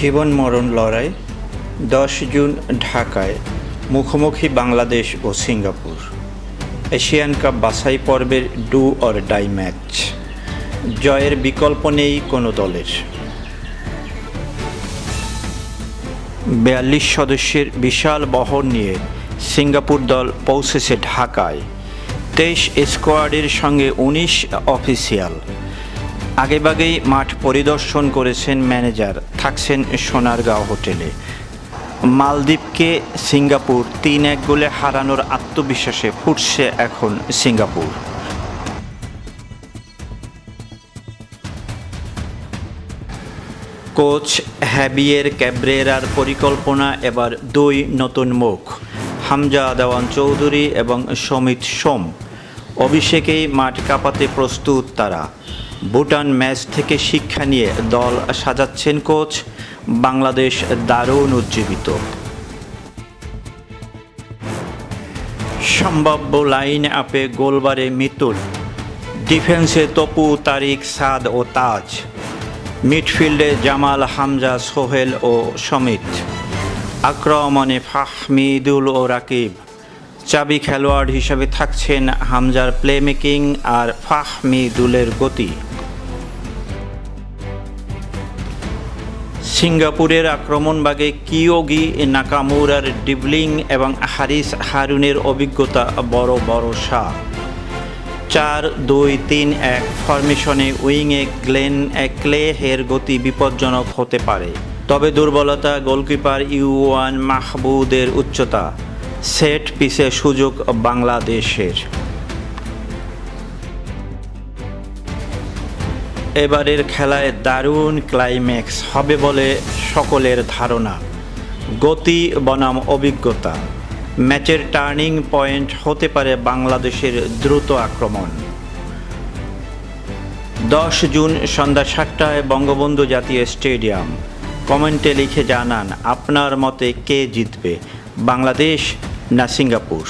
জীবন মরণ লড়াই, দশ জুন ঢাকায় মুখোমুখি বাংলাদেশ ও সিঙ্গাপুর। এশিয়ান কাপ বাছাই পর্বের ডু অর ডাই ম্যাচ। জয়ের বিকল্প নেই কোনো দলের। বিয়াল্লিশ সদস্যের বিশাল বহর নিয়ে সিঙ্গাপুর দল পৌঁছেছে ঢাকায়। তেইশ স্কোয়াডের সঙ্গে উনিশ অফিসিয়াল। আগেভাগেই মাঠ পরিদর্শন করেছেন ম্যানেজার। থাকছেন সোনারগাঁও হোটেলে। মালদ্বীপকে সিঙ্গাপুর তিন এক গোলে হারানোর আত্মবিশ্বাসে ফুটছে এখন সিঙ্গাপুর। কোচ হ্যাবিয়ের ক্যাব্রেরার পরিকল্পনা এবার দুই নতুন মুখ। হামজা দেওয়ান চৌধুরী এবং সমিত সোম। অভিষেকেই মাঠ কাঁপাতে প্রস্তুত তারা। ভুটান ম্যাচ থেকে শিক্ষা নিয়ে দল সাজাচ্ছেন কোচ বাংলাদেশ দারুণ উজ্জীবিত। সম্ভাব্য লাইন আপে গোলবারে মিতুল। ডিফেন্সে তপু, তারিক, সাদ ও তাজ। মিডফিল্ডে জামাল, হামজা, সোহেল ও সমিত। আক্রমণে ফাহমিদুল ও রাকিব। চাবি খেলোয়াড় হিসেবে থাকছেন হামজার প্লেমেকিং আর ফাহমিদুলের গতি। সিঙ্গাপুরের আক্রমণভাগে কিয়োগি, নাকামুরার ডিবলিং এবং হারিস হারুনের অভিজ্ঞতা বড় বড় সাপ। চার, দুই, তিন, এক ফরমেশনে উইংয়ে গ্লেন ক্লেহের গতি বিপজ্জনক হতে পারে। তবে দুর্বলতা গোলকিপার ইউয়ান মাহবুদের উচ্চতা সেট পিসে সুযোগ বাংলাদেশের। এবারের খেলায় দারুণ ক্লাইম্যাক্স হবে বলে সকলের ধারণা। গতি, বনাম, অভিজ্ঞতা। ম্যাচের টার্নিং পয়েন্ট হতে পারে বাংলাদেশের দ্রুত আক্রমণ। দশ জুন সন্ধ্যা সাতটায় বঙ্গবন্ধু জাতীয় স্টেডিয়াম। কমেন্টে লিখে জানান, আপনার মতে কে জিতবে? বাংলাদেশ না সিঙ্গাপুর